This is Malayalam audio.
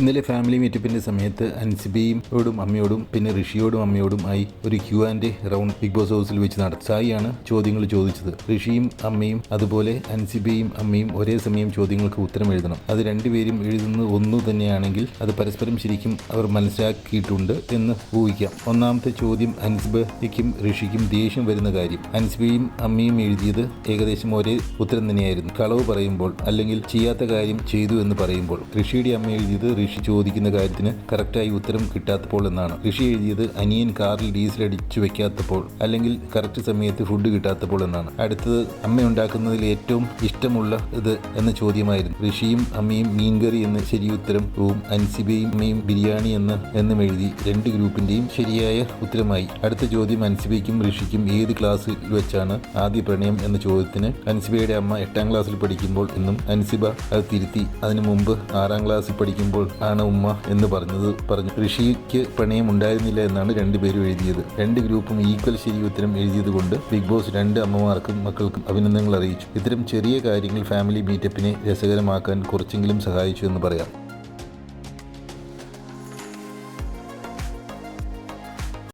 ഇന്നലെ ഫാമിലി മീറ്റപ്പിന്റെ സമയത്ത് അൻസിബിയോടും അമ്മയോടും പിന്നെ ഋഷിയോടും അമ്മയോടും ആയി ഒരു Q and round Bigg Boss ഹൗസിൽ വെച്ച് നടത്തി. സായിയാണ് ചോദ്യങ്ങൾ ചോദിച്ചത്. ഋഷിയും അമ്മയും അതുപോലെ അൻസിബിയും അമ്മയും ഒരേ സമയം ചോദ്യങ്ങൾക്ക് ഉത്തരം എഴുതണം. അത് രണ്ടുപേരും എഴുതുന്നത് ഒന്നു തന്നെയാണെങ്കിൽ അത് പരസ്പരം ശരിക്കും അവർ മനസ്സിലാക്കിയിട്ടുണ്ട് എന്ന് ഊഹിക്കാം. ഒന്നാമത്തെ ചോദ്യം അൻസിബയ്ക്കും ഋഷിക്കും ദേഷ്യം വരുന്ന കാര്യം. അൻസിബയും അമ്മയും എഴുതിയത് ഏകദേശം ഒരേ ഉത്തരം തന്നെയായിരുന്നു. കളവ് പറയുമ്പോൾ അല്ലെങ്കിൽ ചെയ്യാത്ത കാര്യം ചെയ്തു എന്ന് പറയുമ്പോൾ. ഋഷിയുടെ അമ്മ എഴുതിയത് ഋഷി ചോദിക്കുന്ന കാര്യത്തിന് കറക്റ്റായി ഉത്തരം കിട്ടാത്തപ്പോൾ എന്നാണ്. ഋഷി എഴുതിയത് അനിയൻ കാറിൽ ഡീസൽ അടിച്ചു വെക്കാത്തപ്പോൾ അല്ലെങ്കിൽ കറക്റ്റ് സമയത്ത് ഫുഡ് കിട്ടാത്തപ്പോൾ എന്നാണ്. അടുത്തത് അമ്മ ഉണ്ടാക്കുന്നതിൽ ഏറ്റവും ഇഷ്ടമുള്ള ഇത് എന്ന ചോദ്യമായിരുന്നു. ഋഷിയും അമ്മയും മീൻകറി എന്ന് ശരി റൂം അൻസിബയും അമ്മയും ബിരിയാണി എന്ന് എന്നും എഴുതി രണ്ട് ഗ്രൂപ്പിന്റെയും ശരിയായ ഉത്തരമായി. അടുത്ത ചോദ്യം അൻസിബയ്ക്കും ഋഷിക്കും ഏത് ക്ലാസ്സിൽ വെച്ചാണ് ആദ്യ പ്രണയം എന്ന ചോദ്യത്തിന് അൻസിബയുടെ അമ്മ എട്ടാം ക്ലാസ്സിൽ പഠിക്കുമ്പോൾ എന്നും അൻസിബ അത് തിരുത്തി. അതിനു മുമ്പ് ആറാം ക്ലാസ്സിൽ പഠിക്കുമ്പോൾ ആണ് ഉമ്മ എന്ന് പറഞ്ഞത് പറഞ്ഞു. ഋഷിക്ക് പ്രണയം ഉണ്ടായിരുന്നില്ല എന്നാണ് രണ്ടുപേരും എഴുതിയത്. രണ്ട് ഗ്രൂപ്പും ഈക്വൽ ശരി ഉത്തരം എഴുതിയത് കൊണ്ട് ബിഗ് ബോസ് രണ്ട് അമ്മമാർക്കും മക്കൾക്കും അഭിനന്ദനങ്ങൾ അറിയിച്ചു. ഇത്തരം ചെറിയ കാര്യങ്ങൾ ഫാമിലി മീറ്റപ്പിനെ രസകരമാക്കാൻ കുറച്ചെങ്കിലും സഹായിച്ചു എന്ന് പറയാം.